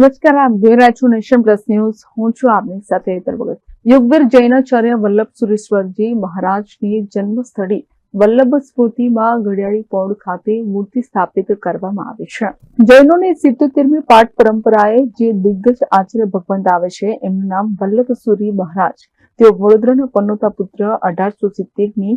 નમસ્કાર, આપ જોઈ રહ્યા છો નેશન પ્લસ ન્યૂઝ. હું છું આપની સાથે હેતર ભગત. યુગવીર જૈનાચાર્ય વલ્લભ સુરેશ્વરજી મહારાજની જન્મસ્થળી વલ્લભ સ્મૃતિમાં ઘડિયાળી પૌડ ખાતે મૂર્તિ સ્થાપિત કરવામાં આવી છે. જૈનોની સિત્તોતેરમી પાઠ પરંપરાએ જે દિગ્ગજ આચાર્ય ભગવંત આવે છે, એમનું નામ વલ્લભ સુરી મહારાજ. તેઓ વડોદરાના પનોતા પુત્ર અઢારસો સિત્તેરની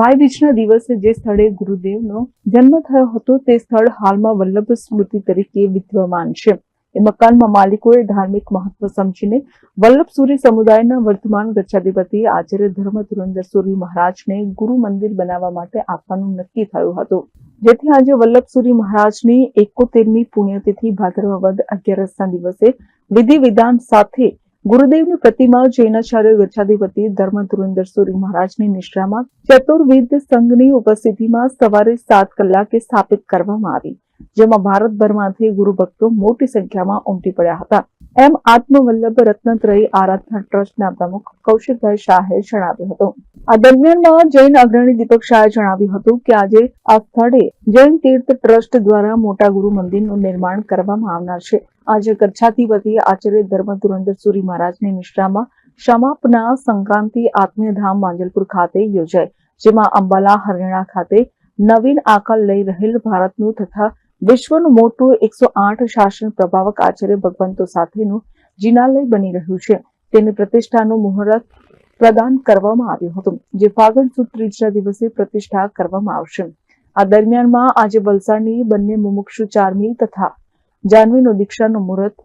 ભાઈ બીજના દિવસે જે સ્થળે ગુરુદેવનો જન્મ થયો હતો, તે સ્થળ હાલમાં વલ્લભ સ્મૃતિ તરીકે વિદ્યમાન છે. એ મકાનમાં માલિકોએ ધાર્મિક મહત્વ સમજીને વલ્લભ સુરી સમુદાયના વર્તમાન ગચ્છાધિપતિ આચાર્ય ધર્મ ધુરંધર સુરી મહારાજને ગુરુ મંદિર બનાવવા માટે આપવાનું નક્કી થયું હતું. જેથી આજે વલ્લભ સુરી મહારાજની એકોતેરમી પુણ્યતિથિ ભાદરવા વદ અગિયારસના દિવસે વિધિ વિધાન સાથે ગુરુદેવની પ્રતિમા જૈનાચાર્ય ગચ્છાધિપતિ ધર્મ ધુરંધર સુરી મહારાજની નિશ્રામાં ચતુર્વિદ સંઘની ઉપસ્થિતિમાં સવારે સાત કલાકે સ્થાપિત કરવામાં આવી. જેમાં ભારતભરમાંથી ગુરુ ભક્તો મોટી સંખ્યામાં ઉમટી પડ્યા હતા. એમ આત્મવલ્લભ રત્નત્રયી આરાધના ટ્રસ્ટના પ્રમુખ કૌશિકભાઈ શાહે જણાવ્યું હતું. આ દરમિયાનમાં જૈન અગ્રણી દીપક શાહે જણાવ્યું હતું કે આજે આ સ્થળે જૈન તીર્થ ટ્રસ્ટ દ્વારા મોટા ગુરુ મંદિરનું નિર્માણ કરવામાં આવનાર છે. આજે ગચ્છાધિપતિ આચાર્ય ધર્મ ધુરંધર સુરી મહારાજની નિષ્ઠામાં સમાપના સંક્રાંતિ આત્મીય ધામ માંજલપુર ખાતે યોજાય, જેમાં અંબાલા હરિયાણા ખાતે નવીન આકાર લઈ રહેલ ભારતનું તથા વિશ્વનું મોટું એકસો આઠ શાસન પ્રભાવક આચાર્ય ભગવંતો સાથેનું જિનાલય બની રહ્યું છે. તેની પ્રતિષ્ઠાનું મુહૂર્ત પ્રદાન કરવામાં આવ્યું હતું, જે ફાગણ સુદ ત્રીજના દિવસે પ્રતિષ્ઠા કરવામાં આવશે. આ દરમિયાનમાં આજે વલસાડની બંને મુમુક્ષુ ચારમી તથા જાનવીનો દીક્ષાનું મુહૂર્ત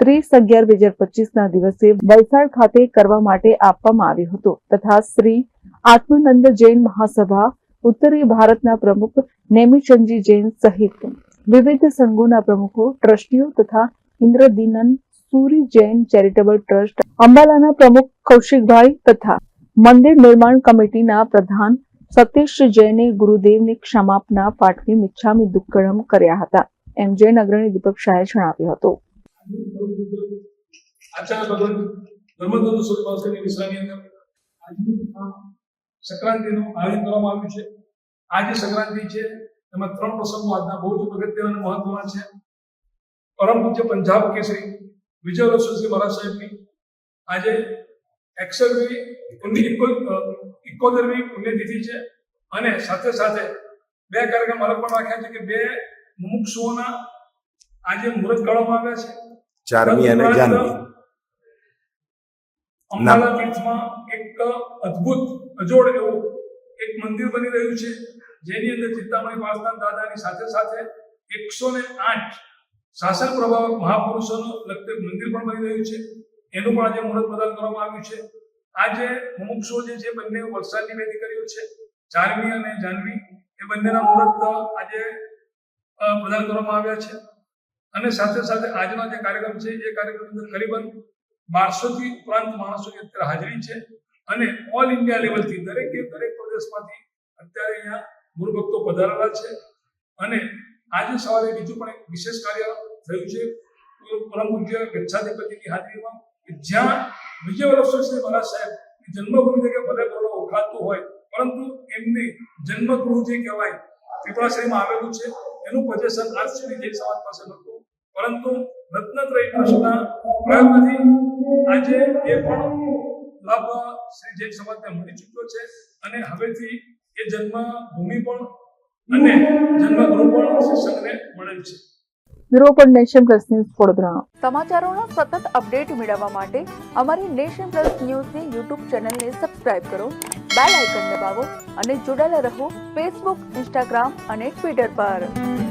ત્રીસ અગિયાર બે હજાર પચીસના દિવસે વલસાડ ખાતે કરવા માટે આપવામાં આવ્યું હતું તથા શ્રી આત્માનંદ જૈન મહાસભા ઉત્તરી ભારતના પ્રમુખ નેમિચંદજી જૈન સહિત વિવિધ સંઘોના પ્રમુખો, ટ્રસ્ટીઓ તથા ઇન્દ્રદિનન સુરી જૈન ચેરિટેબલ ટ્રસ્ટ, અંબાલાના પ્રમુખ કૌશિકભાઈ તથા મંદિર નિર્માણ કમિટીના પ્રધાન સતીશ જૈને ગુરુદેવની ક્ષમાપના પાઠવી મિચ્છામી દુક્કડમ કર્યા હતા. એમ જૈન અગ્રણી દીપક શાહે જણાવ્યું હતું. સંક્રાંતિ છે. એમાં ત્રણ પ્રસંગો આજના બહુ જ અગત્યના અને મહત્વના છે. પરમ પૂજ્ય પંજાબ કેસરી વિજય રસોશ્રી મહારાજ સાહેબની. આજે એકસઠમી પુણ્ય ઇકોતેરમી પુણ્યતિથિ છે અને સાથે સાથે બે કાર્યક્રમ અલગ પણ રાખ્યા છે કે બે મુમુક્ષુઓના આજે મુહૂર્ત કાઢવામાં આવ્યા છે. ચારમી અને જાનવી. અંબાલા તીર્થમાં એક અદ્ભુત અજોડ એવું એક મંદિર બની રહ્યું છે, જેની અંદર ચિંતામણી પાસના દાદાની સાથે સાથે એકસો ને આઠ શાસન પ્રભાવક મહાપુરુષોનું લગતું મંદિર પણ બની રહ્યું છે. એનું પણ આજે મુહૂર્ત પ્રદાન કરવામાં આવ્યું છે. આજે મુમુક્ષો જે છે, બંને વલસાડની બે દીકરીઓ છે, જાનવી અને જાનવી, એ બંનેના મુહૂર્ત આજે પ્રદાન કરવામાં આવ્યા છે. અને સાથે સાથે આજનો જે કાર્યક્રમ છે, એ કાર્યક્રમ અંદર કરીબન બારસો થી ઉપરાંત માણસોની અત્યારે હાજરી છે. અને ઓલ ઇન્ડિયા લેવલથી દરેકે દરેક પ્રદેશમાંથી અત્યારે અહીંયા ગુરુ ભક્તો પધારેલા છે. અને આજે સવારે બીજું પણ એક વિશેષ કાર્ય થયું છે. પરમ પૂજ્ય ગચ્છાધિપતિની હાજરીમાં જ્યાં વિજય વલ્લભ મહારાજ સાહેબ જન્મભૂમિ તરીકે ભલે બોલો ઓળખાતું હોય, પરંતુ એમની જન્મગૃહ જે કહેવાય, પીપળાશ્રીમાં આવેલું છે. એનું પ્રજેશન આજ સુધી જૈન સમાજ પાસે નહોતું. પરંતુ રત્નત્રય ટ્રસ્ટના પ્રયત્નથી આજે એ પણ લાભ શ્રી જૈન સમાજને મળી ચૂક્યો છે. અને હવેથી એ જન્મભૂમિ પણ અને જન્મગૃહ પણ શ્રી સંઘને મળેલ છે. Bureau Nation Plus News Vadodara. સમાચારોના સતત અપડેટ મેળવવા માટે અમારી નેશન પ્લસ ન્યૂઝની યુટ્યુબ ચેનલને સબસ્ક્રાઇબ કરો બેલ આઇકન દબાવો અને જોડાયેલા રહો ફેસબુક ઇન્સ્ટાગ્રામ અને ટ્વિટર પર.